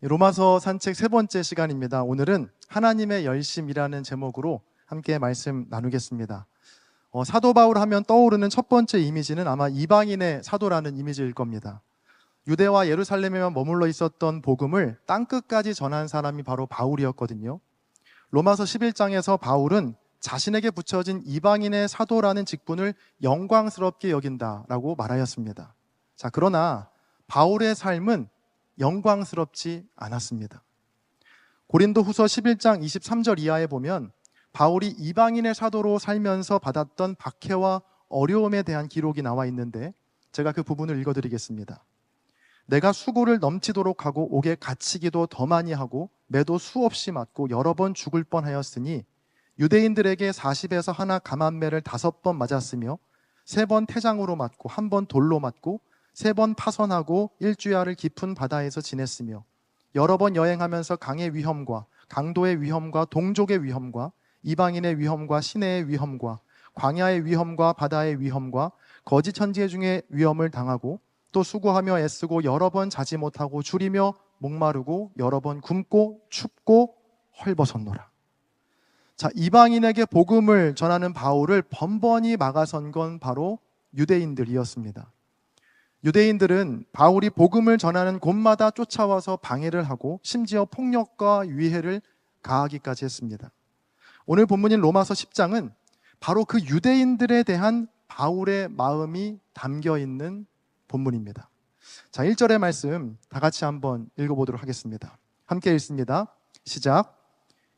로마서 산책 세 번째 시간입니다. 오늘은 하나님의 열심이라는 제목으로 함께 말씀 나누겠습니다. 어, 사도 바울 하면 떠오르는 첫 번째 이미지는 아마 이방인의 사도라는 이미지일 겁니다. 유대와 예루살렘에만 머물러 있었던 복음을 땅끝까지 전한 사람이 바로 바울이었거든요. 로마서 11장에서 바울은 자신에게 붙여진 이방인의 사도라는 직분을 영광스럽게 여긴다라고 말하였습니다. 자, 그러나 바울의 삶은 영광스럽지 않았습니다. 고린도 후서 11장 23절 이하에 보면 바울이 이방인의 사도로 살면서 받았던 박해와 어려움에 대한 기록이 나와 있는데 제가 그 부분을 읽어드리겠습니다. 내가 수고를 넘치도록 하고 옥에 갇히기도 더 많이 하고 매도 수없이 맞고 여러 번 죽을 뻔하였으니 유대인들에게 40에서 하나 감한매를 다섯 번 맞았으며 세 번 태장으로 맞고 한 번 돌로 맞고 세 번 파선하고 일주야를 깊은 바다에서 지냈으며 여러 번 여행하면서 강의 위험과 강도의 위험과 동족의 위험과 이방인의 위험과 시내의 위험과 광야의 위험과 바다의 위험과 거짓 천지 중에 위험을 당하고 또 수고하며 애쓰고 여러 번 자지 못하고 줄이며 목마르고 여러 번 굶고 춥고 헐벗었노라. 자, 이방인에게 복음을 전하는 바울을 번번이 막아선 건 바로 유대인들이었습니다. 유대인들은 바울이 복음을 전하는 곳마다 쫓아와서 방해를 하고 심지어 폭력과 위해를 가하기까지 했습니다. 오늘 본문인 로마서 10장은 바로 그 유대인들에 대한 바울의 마음이 담겨 있는 본문입니다. 자, 1절의 말씀 다 같이 한번 읽어보도록 하겠습니다. 함께 읽습니다. 시작.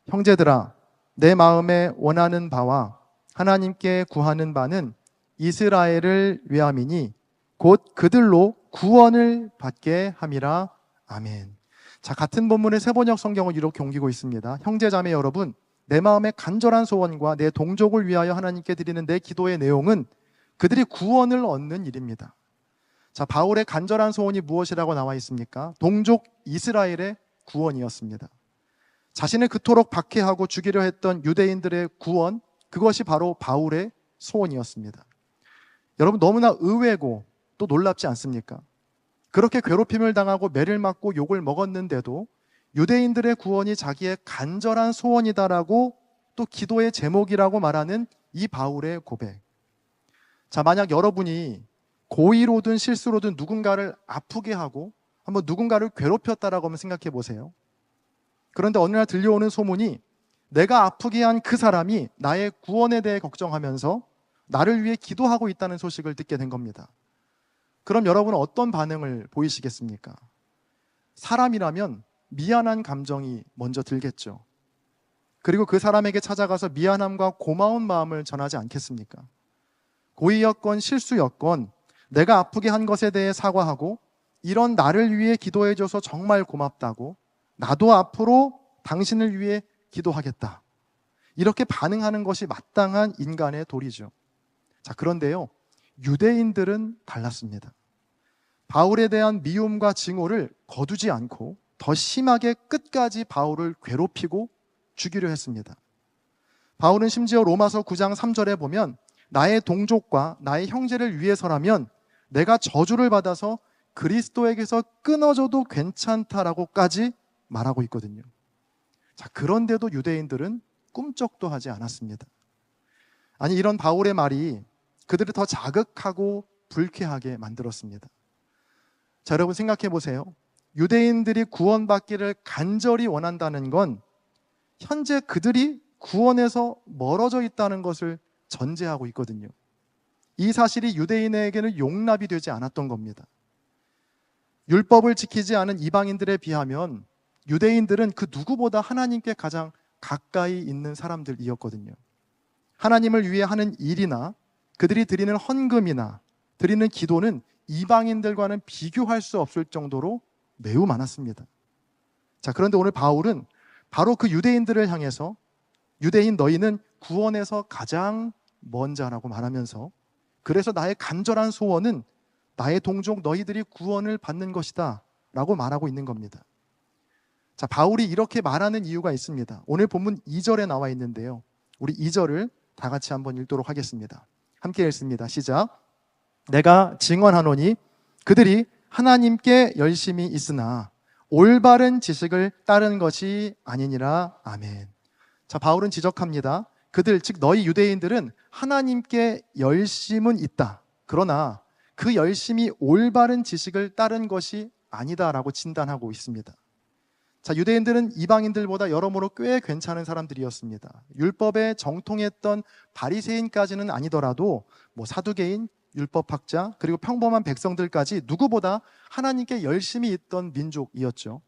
형제들아, 내 마음에 원하는 바와 하나님께 구하는 바는 이스라엘을 위함이니 곧 그들로 구원을 받게 함이라. 아멘. 자, 같은 본문의 세번역 성경을 이렇게 옮기고 있습니다. 형제 자매 여러분, 내 마음의 간절한 소원과 내 동족을 위하여 하나님께 드리는 내 기도의 내용은 그들이 구원을 얻는 일입니다. 자, 바울의 간절한 소원이 무엇이라고 나와 있습니까? 동족 이스라엘의 구원이었습니다. 자신을 그토록 박해하고 죽이려 했던 유대인들의 구원, 그것이 바로 바울의 소원이었습니다. 여러분, 너무나 의외고 또 놀랍지 않습니까? 그렇게 괴롭힘을 당하고 매를 맞고 욕을 먹었는데도 유대인들의 구원이 자기의 간절한 소원이다라고 또 기도의 제목이라고 말하는 이 바울의 고백. 자, 만약 여러분이 고의로든 실수로든 누군가를 아프게 하고 한번 누군가를 괴롭혔다라고 한번 생각해 보세요. 그런데 어느 날 들려오는 소문이 내가 아프게 한 그 사람이 나의 구원에 대해 걱정하면서 나를 위해 기도하고 있다는 소식을 듣게 된 겁니다. 그럼 여러분은 어떤 반응을 보이시겠습니까? 사람이라면 미안한 감정이 먼저 들겠죠. 그리고 그 사람에게 찾아가서 미안함과 고마운 마음을 전하지 않겠습니까? 고의였건 실수였건 내가 아프게 한 것에 대해 사과하고 이런 나를 위해 기도해줘서 정말 고맙다고 나도 앞으로 당신을 위해 기도하겠다. 이렇게 반응하는 것이 마땅한 인간의 도리죠. 자, 그런데요. 유대인들은 달랐습니다. 바울에 대한 미움과 증오를 거두지 않고 더 심하게 끝까지 바울을 괴롭히고 죽이려 했습니다. 바울은 심지어 로마서 9장 3절에 보면 나의 동족과 나의 형제를 위해서라면 내가 저주를 받아서 그리스도에게서 끊어져도 괜찮다라고까지 말하고 있거든요. 자, 그런데도 유대인들은 꿈쩍도 하지 않았습니다. 아니, 이런 바울의 말이 그들을 더 자극하고 불쾌하게 만들었습니다. 자, 여러분 생각해 보세요. 유대인들이 구원받기를 간절히 원한다는 건 현재 그들이 구원에서 멀어져 있다는 것을 전제하고 있거든요. 이 사실이 유대인에게는 용납이 되지 않았던 겁니다. 율법을 지키지 않은 이방인들에 비하면 유대인들은 그 누구보다 하나님께 가장 가까이 있는 사람들이었거든요. 하나님을 위해 하는 일이나 그들이 드리는 헌금이나 드리는 기도는 이방인들과는 비교할 수 없을 정도로 매우 많았습니다. 자, 그런데 오늘 바울은 바로 그 유대인들을 향해서 유대인 너희는 구원에서 가장 먼 자라고 말하면서 그래서 나의 간절한 소원은 나의 동족 너희들이 구원을 받는 것이다 라고 말하고 있는 겁니다. 자, 바울이 이렇게 말하는 이유가 있습니다. 오늘 본문 2절에 나와 있는데요. 우리 2절을 다 같이 한번 읽도록 하겠습니다. 함께 읽습니다. 시작. 내가 증언하노니 그들이 하나님께 열심히 있으나 올바른 지식을 따른 것이 아니니라. 아멘. 자, 바울은 지적합니다. 그들, 즉, 너희 유대인들은 하나님께 열심은 있다. 그러나 그 열심이 올바른 지식을 따른 것이 아니다라고 진단하고 있습니다. 자, 유대인들은 이방인들보다 여러모로 꽤 괜찮은 사람들이었습니다. 율법에 정통했던 바리새인까지는 아니더라도 뭐 사두개인, 율법학자, 그리고 평범한 백성들까지 누구보다 하나님께 열심히 있던 민족이었죠.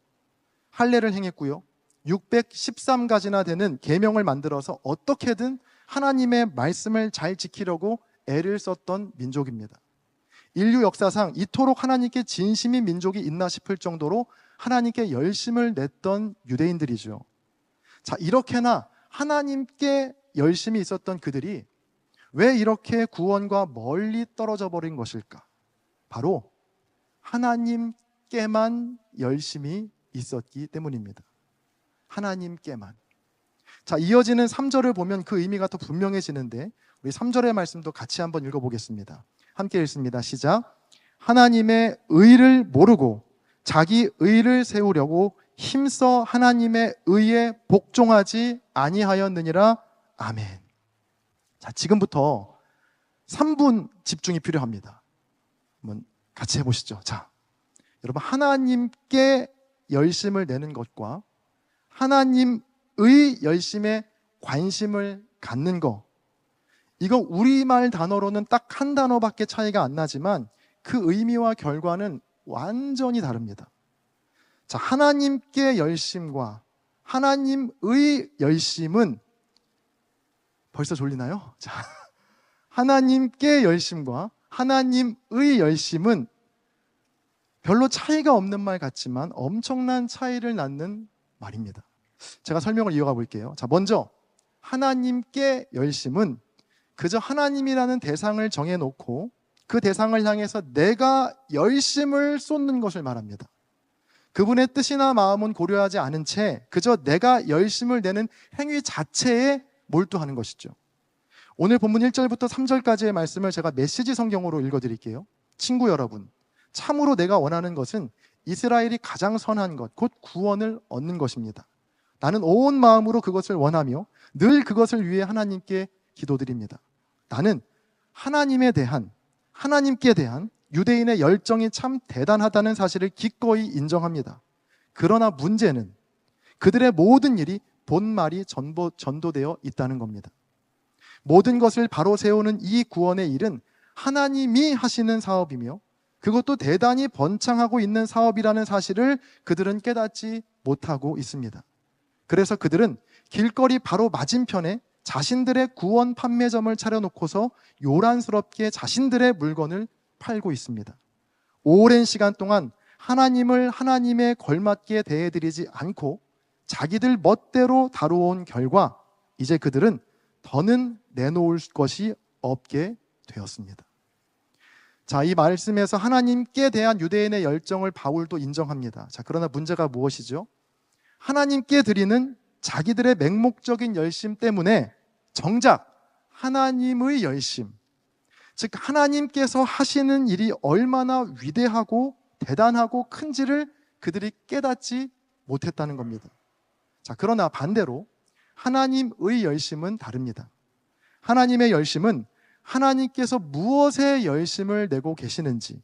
할례를 행했고요. 613가지나 되는 계명을 만들어서 어떻게든 하나님의 말씀을 잘 지키려고 애를 썼던 민족입니다. 인류 역사상 이토록 하나님께 진심인 민족이 있나 싶을 정도로 하나님께 열심을 냈던 유대인들이죠. 자, 이렇게나 하나님께 열심히 있었던 그들이 왜 이렇게 구원과 멀리 떨어져 버린 것일까? 바로 하나님께만 열심히 있었기 때문입니다. 하나님께만. 자, 이어지는 3절을 보면 그 의미가 더 분명해지는데 우리 3절의 말씀도 같이 한번 읽어보겠습니다. 함께 읽습니다. 시작. 하나님의 의를 모르고 자기 의를 세우려고 힘써 하나님의 의에 복종하지 아니하였느니라. 아멘. 자, 지금부터 3분 집중이 필요합니다. 한번 같이 해보시죠. 자, 여러분, 하나님께 열심을 내는 것과 하나님의 열심에 관심을 갖는 것. 이거 우리말 단어로는 딱 한 단어밖에 차이가 안 나지만 그 의미와 결과는 완전히 다릅니다. 자, 하나님께 열심과 하나님의 열심은 벌써 졸리나요? 자, 하나님께 열심과 하나님의 열심은 별로 차이가 없는 말 같지만 엄청난 차이를 낳는 말입니다. 제가 설명을 이어가 볼게요. 자, 먼저 하나님께 열심은 그저 하나님이라는 대상을 정해놓고 그 대상을 향해서 내가 열심을 쏟는 것을 말합니다. 그분의 뜻이나 마음은 고려하지 않은 채 그저 내가 열심을 내는 행위 자체에 몰두하는 것이죠. 오늘 본문 1절부터 3절까지의 말씀을 제가 메시지 성경으로 읽어 드릴게요. 친구 여러분, 참으로 내가 원하는 것은 이스라엘이 가장 선한 것, 곧 구원을 얻는 것입니다. 나는 온 마음으로 그것을 원하며 늘 그것을 위해 하나님께 기도드립니다. 나는 하나님에 대한 하나님께 대한 유대인의 열정이 참 대단하다는 사실을 기꺼이 인정합니다. 그러나 문제는 그들의 모든 일이 본말이 전보, 전도되어 있다는 겁니다. 모든 것을 바로 세우는 이 구원의 일은 하나님이 하시는 사업이며 그것도 대단히 번창하고 있는 사업이라는 사실을 그들은 깨닫지 못하고 있습니다. 그래서 그들은 길거리 바로 맞은편에 자신들의 구원 판매점을 차려놓고서 요란스럽게 자신들의 물건을 팔고 있습니다. 오랜 시간 동안 하나님을 하나님에 걸맞게 대해드리지 않고 자기들 멋대로 다루어온 결과 이제 그들은 더는 내놓을 것이 없게 되었습니다. 자, 이 말씀에서 하나님께 대한 유대인의 열정을 바울도 인정합니다. 자, 그러나 문제가 무엇이죠? 하나님께 드리는 자기들의 맹목적인 열심 때문에 정작 하나님의 열심, 즉 하나님께서 하시는 일이 얼마나 위대하고 대단하고 큰지를 그들이 깨닫지 못했다는 겁니다. 자, 그러나 반대로 하나님의 열심은 다릅니다. 하나님의 열심은 하나님께서 무엇에 열심을 내고 계시는지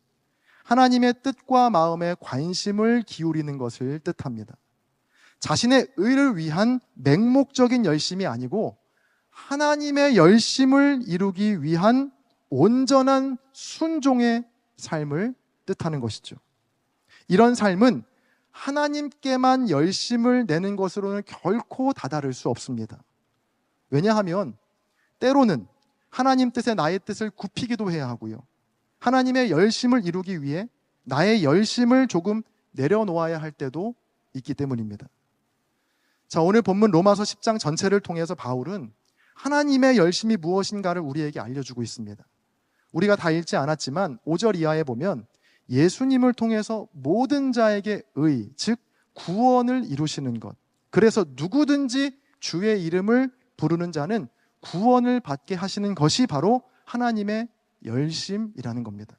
하나님의 뜻과 마음에 관심을 기울이는 것을 뜻합니다. 자신의 의를 위한 맹목적인 열심이 아니고 하나님의 열심을 이루기 위한 온전한 순종의 삶을 뜻하는 것이죠. 이런 삶은 하나님께만 열심을 내는 것으로는 결코 다다를 수 없습니다. 왜냐하면 때로는 하나님 뜻에 나의 뜻을 굽히기도 해야 하고요. 하나님의 열심을 이루기 위해 나의 열심을 조금 내려놓아야 할 때도 있기 때문입니다. 자, 오늘 본문 로마서 10장 전체를 통해서 바울은 하나님의 열심이 무엇인가를 우리에게 알려주고 있습니다. 우리가 다 읽지 않았지만 5절 이하에 보면 예수님을 통해서 모든 자에게 의, 즉 구원을 이루시는 것. 그래서 누구든지 주의 이름을 부르는 자는 구원을 받게 하시는 것이 바로 하나님의 열심이라는 겁니다.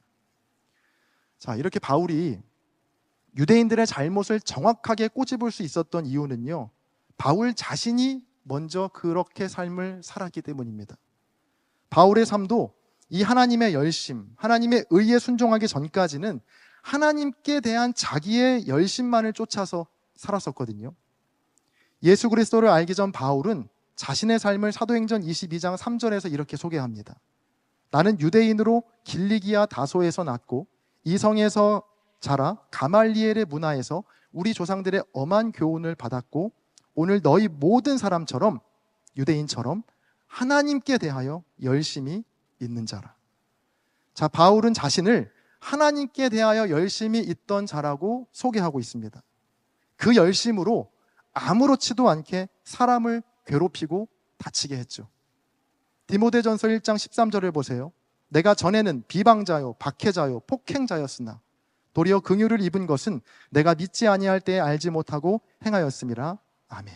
자, 이렇게 바울이 유대인들의 잘못을 정확하게 꼬집을 수 있었던 이유는요. 바울 자신이 먼저 그렇게 삶을 살았기 때문입니다. 바울의 삶도 이 하나님의 열심, 하나님의 의에 순종하기 전까지는 하나님께 대한 자기의 열심만을 쫓아서 살았었거든요. 예수 그리스도를 알기 전 바울은 자신의 삶을 사도행전 22장 3절에서 이렇게 소개합니다. 나는 유대인으로 길리기아 다소에서 났고 이성에서 자라 가말리엘의 문화에서 우리 조상들의 엄한 교훈을 받았고 오늘 너희 모든 사람처럼 유대인처럼 하나님께 대하여 열심히 있는 자라. 자, 바울은 자신을 하나님께 대하여 열심히 있던 자라고 소개하고 있습니다. 그 열심으로 아무렇지도 않게 사람을 괴롭히고 다치게 했죠. 디모데전서 1장 13절을 보세요. 내가 전에는 비방자요, 박해자요, 폭행자였으나 도리어 긍휼을 입은 것은 내가 믿지 아니할 때에 알지 못하고 행하였음이라. 아멘.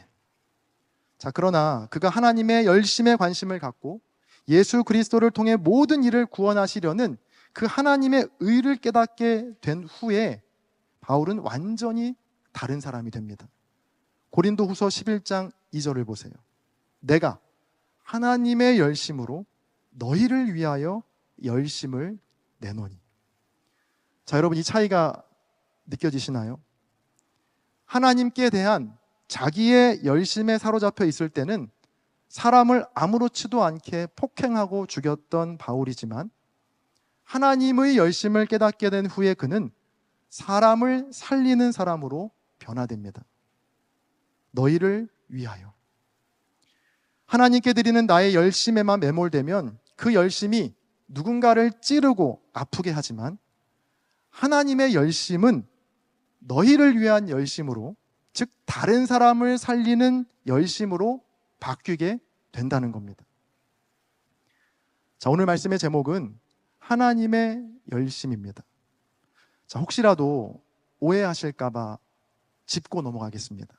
자, 그러나 그가 하나님의 열심에 관심을 갖고 예수 그리스도를 통해 모든 일을 구원하시려는 그 하나님의 의를 깨닫게 된 후에 바울은 완전히 다른 사람이 됩니다. 고린도 후서 11장 2절을 보세요. 내가 하나님의 열심으로 너희를 위하여 열심을 내노니. 자, 여러분 이 차이가 느껴지시나요? 하나님께 대한 자기의 열심에 사로잡혀 있을 때는 사람을 아무렇지도 않게 폭행하고 죽였던 바울이지만 하나님의 열심을 깨닫게 된 후에 그는 사람을 살리는 사람으로 변화됩니다. 너희를 위하여. 하나님께 드리는 나의 열심에만 매몰되면 그 열심이 누군가를 찌르고 아프게 하지만 하나님의 열심은 너희를 위한 열심으로 즉 다른 사람을 살리는 열심으로 바뀌게 된다는 겁니다. 자, 오늘 말씀의 제목은 하나님의 열심입니다. 자, 혹시라도 오해하실까봐 짚고 넘어가겠습니다.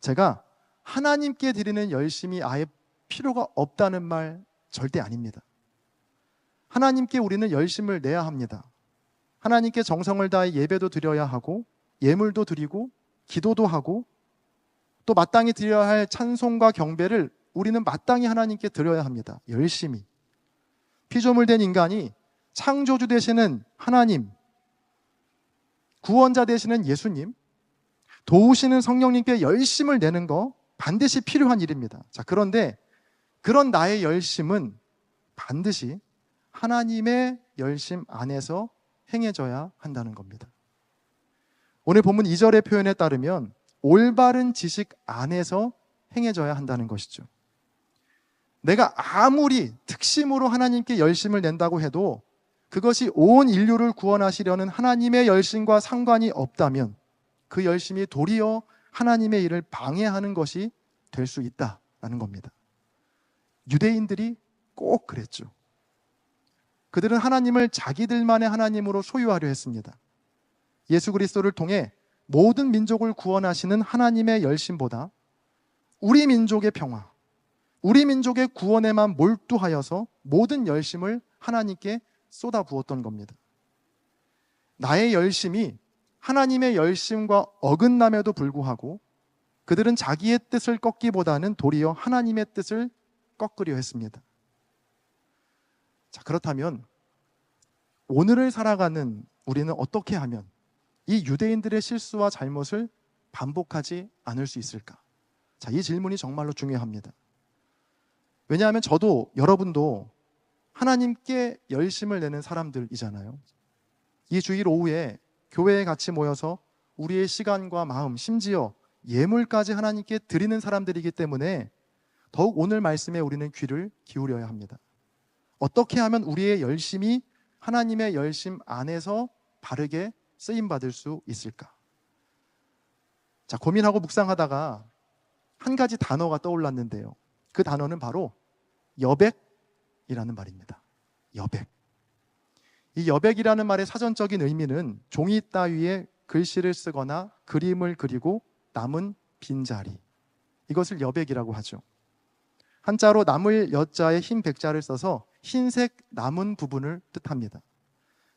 제가 하나님께 드리는 열심이 아예 필요가 없다는 말 절대 아닙니다. 하나님께 우리는 열심을 내야 합니다. 하나님께 정성을 다해 예배도 드려야 하고 예물도 드리고 기도도 하고 또 마땅히 드려야 할 찬송과 경배를 우리는 마땅히 하나님께 드려야 합니다. 열심히. 피조물 된 인간이 창조주 되시는 하나님, 구원자 되시는 예수님, 도우시는 성령님께 열심을 내는 거 반드시 필요한 일입니다. 자, 그런데 그런 나의 열심은 반드시 하나님의 열심 안에서 행해져야 한다는 겁니다. 오늘 본문 2절의 표현에 따르면 올바른 지식 안에서 행해져야 한다는 것이죠. 내가 아무리 특심으로 하나님께 열심을 낸다고 해도 그것이 온 인류를 구원하시려는 하나님의 열심과 상관이 없다면 그 열심이 도리어 하나님의 일을 방해하는 것이 될 수 있다라는 겁니다. 유대인들이 꼭 그랬죠. 그들은 하나님을 자기들만의 하나님으로 소유하려 했습니다. 예수 그리스도를 통해 모든 민족을 구원하시는 하나님의 열심보다 우리 민족의 평화, 우리 민족의 구원에만 몰두하여서 모든 열심을 하나님께 쏟아 부었던 겁니다. 나의 열심이 하나님의 열심과 어긋남에도 불구하고 그들은 자기의 뜻을 꺾기보다는 도리어 하나님의 뜻을 꺾으려 했습니다. 자, 그렇다면 오늘을 살아가는 우리는 어떻게 하면 이 유대인들의 실수와 잘못을 반복하지 않을 수 있을까? 자, 이 질문이 정말로 중요합니다. 왜냐하면 저도 여러분도 하나님께 열심을 내는 사람들이잖아요. 이 주일 오후에 교회에 같이 모여서 우리의 시간과 마음, 심지어 예물까지 하나님께 드리는 사람들이기 때문에 더욱 오늘 말씀에 우리는 귀를 기울여야 합니다. 어떻게 하면 우리의 열심이 하나님의 열심 안에서 바르게 쓰임 받을 수 있을까? 자, 고민하고 묵상하다가 한 가지 단어가 떠올랐는데요. 그 단어는 바로 여백이라는 말입니다. 여백. 이 여백이라는 말의 사전적인 의미는 종이 따위에 글씨를 쓰거나 그림을 그리고 남은 빈자리. 이것을 여백이라고 하죠. 한자로 남을 여자에 흰 백자를 써서 흰색 남은 부분을 뜻합니다.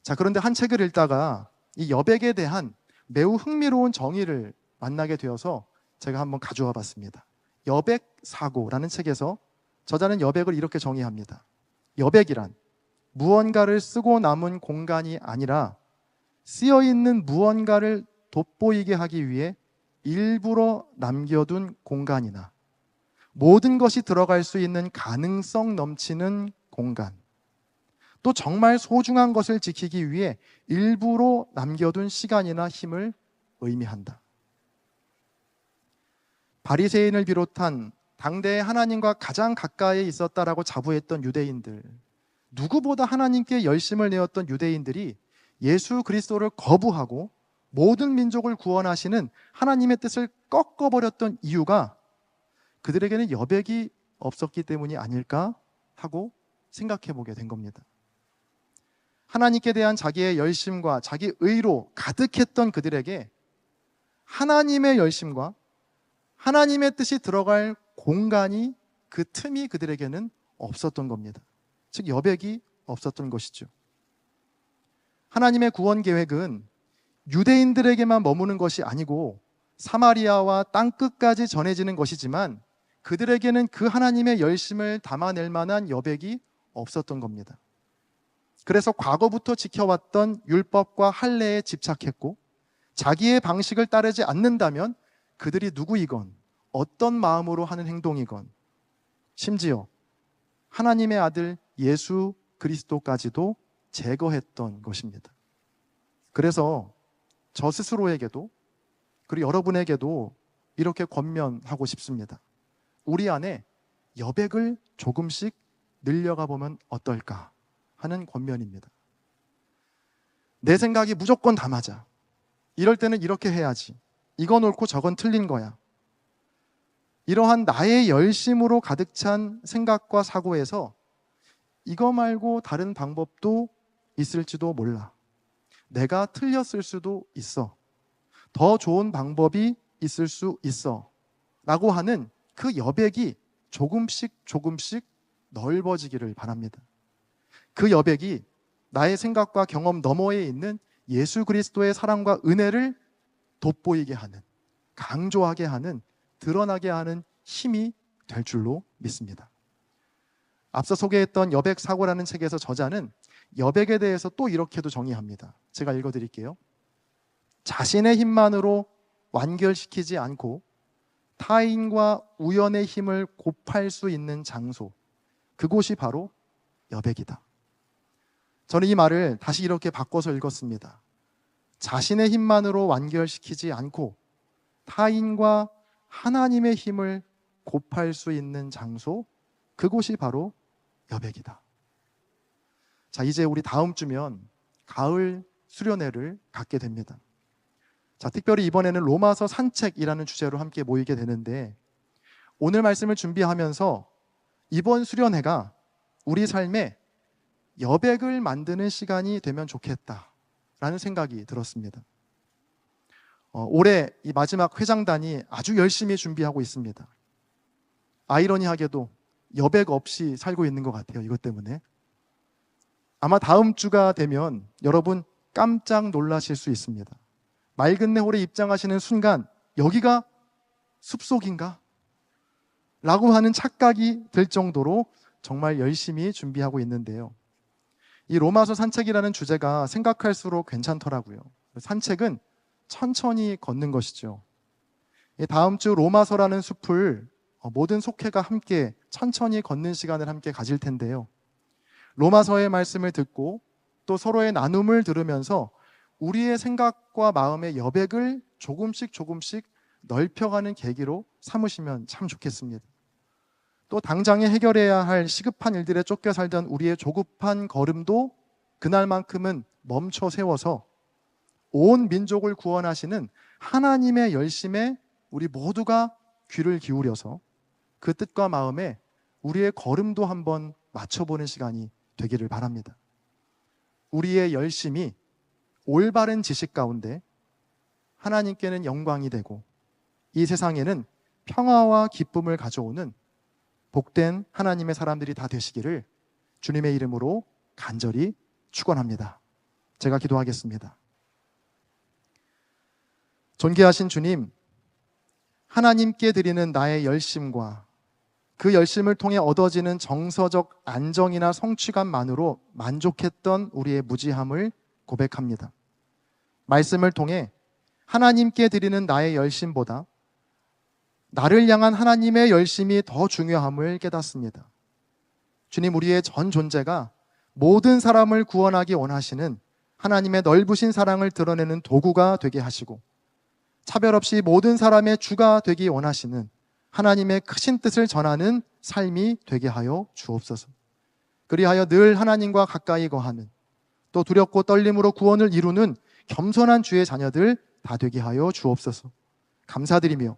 자, 그런데 한 책을 읽다가 이 여백에 대한 매우 흥미로운 정의를 만나게 되어서 제가 한번 가져와 봤습니다. 여백 사고라는 책에서 저자는 여백을 이렇게 정의합니다. 여백이란 무언가를 쓰고 남은 공간이 아니라 쓰여 있는 무언가를 돋보이게 하기 위해 일부러 남겨둔 공간이나 모든 것이 들어갈 수 있는 가능성 넘치는 공간. 또 정말 소중한 것을 지키기 위해 일부러 남겨둔 시간이나 힘을 의미한다. 바리새인을 비롯한 당대의 하나님과 가장 가까이 있었다라고 자부했던 유대인들, 누구보다 하나님께 열심을 내었던 유대인들이 예수 그리스도를 거부하고 모든 민족을 구원하시는 하나님의 뜻을 꺾어버렸던 이유가 그들에게는 여백이 없었기 때문이 아닐까 하고 생각해 보게 된 겁니다. 하나님께 대한 자기의 열심과 자기 의로 가득했던 그들에게 하나님의 열심과 하나님의 뜻이 들어갈 공간이 그 틈이 그들에게는 없었던 겁니다. 즉 여백이 없었던 것이죠. 하나님의 구원 계획은 유대인들에게만 머무는 것이 아니고 사마리아와 땅 끝까지 전해지는 것이지만 그들에게는 그 하나님의 열심을 담아낼 만한 여백이 없었던 겁니다. 그래서 과거부터 지켜왔던 율법과 할례에 집착했고 자기의 방식을 따르지 않는다면 그들이 누구이건 어떤 마음으로 하는 행동이건 심지어 하나님의 아들 예수 그리스도까지도 제거했던 것입니다. 그래서 저 스스로에게도 그리고 여러분에게도 이렇게 권면하고 싶습니다. 우리 안에 여백을 조금씩 늘려가 보면 어떨까 하는 권면입니다. 내 생각이 무조건 다 맞아. 이럴 때는 이렇게 해야지. 이건 옳고 저건 틀린 거야. 이러한 나의 열심으로 가득 찬 생각과 사고에서 이거 말고 다른 방법도 있을지도 몰라. 내가 틀렸을 수도 있어. 더 좋은 방법이 있을 수 있어. 라고 하는 그 여백이 조금씩 조금씩 넓어지기를 바랍니다. 그 여백이 나의 생각과 경험 너머에 있는 예수 그리스도의 사랑과 은혜를 돋보이게 하는, 강조하게 하는, 드러나게 하는 힘이 될 줄로 믿습니다. 앞서 소개했던 여백 사고라는 책에서 저자는 여백에 대해서 또 이렇게도 정의합니다. 제가 읽어 드릴게요. 자신의 힘만으로 완결시키지 않고 타인과 우연의 힘을 곱할 수 있는 장소. 그곳이 바로 여백이다. 저는 이 말을 다시 이렇게 바꿔서 읽었습니다. 자신의 힘만으로 완결시키지 않고 타인과 하나님의 힘을 곱할 수 있는 장소, 그곳이 바로 여백이다. 자, 이제 우리 다음 주면 가을 수련회를 갖게 됩니다. 자, 특별히 이번에는 로마서 산책이라는 주제로 함께 모이게 되는데 오늘 말씀을 준비하면서 이번 수련회가 우리 삶에 여백을 만드는 시간이 되면 좋겠다라는 생각이 들었습니다. 어, 올해 이 마지막 회장단이 아주 열심히 준비하고 있습니다. 아이러니하게도 여백 없이 살고 있는 것 같아요. 이것 때문에. 아마 다음 주가 되면 여러분 깜짝 놀라실 수 있습니다. 맑은 내 홀에 입장하시는 순간 여기가 숲속인가? 라고 하는 착각이 들 정도로 정말 열심히 준비하고 있는데요. 이 로마서 산책이라는 주제가 생각할수록 괜찮더라고요. 산책은 천천히 걷는 것이죠. 다음 주 로마서라는 숲을 모든 속회가 함께 천천히 걷는 시간을 함께 가질 텐데요. 로마서의 말씀을 듣고 또 서로의 나눔을 들으면서 우리의 생각과 마음의 여백을 조금씩 조금씩 넓혀가는 계기로 삼으시면 참 좋겠습니다. 또 당장에 해결해야 할 시급한 일들에 쫓겨 살던 우리의 조급한 걸음도 그날만큼은 멈춰 세워서 온 민족을 구원하시는 하나님의 열심에 우리 모두가 귀를 기울여서 그 뜻과 마음에 우리의 걸음도 한번 맞춰보는 시간이 되기를 바랍니다. 우리의 열심이 올바른 지식 가운데 하나님께는 영광이 되고 이 세상에는 평화와 기쁨을 가져오는 복된 하나님의 사람들이 다 되시기를 주님의 이름으로 간절히 축원합니다. 제가 기도하겠습니다. 존귀하신 주님, 하나님께 드리는 나의 열심과 그 열심을 통해 얻어지는 정서적 안정이나 성취감만으로 만족했던 우리의 무지함을 고백합니다. 말씀을 통해 하나님께 드리는 나의 열심보다 나를 향한 하나님의 열심이 더 중요함을 깨닫습니다. 주님, 우리의 전 존재가 모든 사람을 구원하기 원하시는 하나님의 넓으신 사랑을 드러내는 도구가 되게 하시고 차별 없이 모든 사람의 주가 되기 원하시는 하나님의 크신 뜻을 전하는 삶이 되게 하여 주옵소서. 그리하여 늘 하나님과 가까이 거하는 또 두렵고 떨림으로 구원을 이루는 겸손한 주의 자녀들 다 되게 하여 주옵소서. 감사드리며